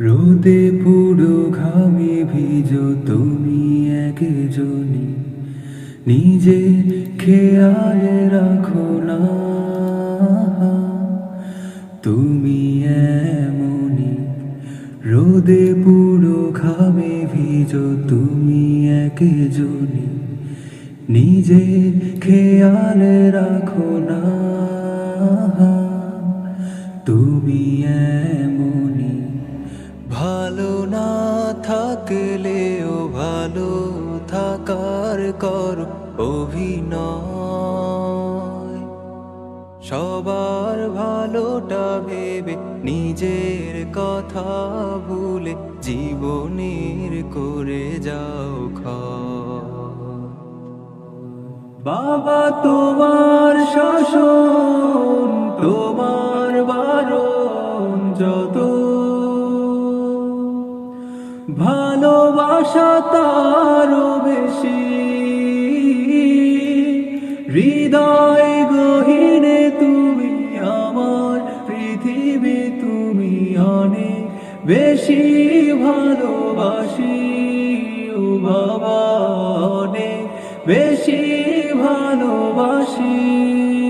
রোদে পুরো ঘামে ভিজ তুমি একজনই। নিজে খেয়াল রাখো না। তুমি এমনই। রোদে পুরো ঘামে ভিজ তুমি একজনই। নিজে খেয়াল রাখো না। তুমি এমনই। ভালো না থাকলেও ভালো থাকার কর অভিনয়। সবার ভালোটা ভেবে নিজের কথা ভুলে জীবনের করে যাও ক্ষয় বাবা, তোমার শাসন ভালোবাসা তারও বেশি। হৃদয় গহিনে তুমি আমার, পৃথিবী তুমি অনেক বেশি ভালোবাসি। ও বাবা, অনেক বেশি ভালোবাসি।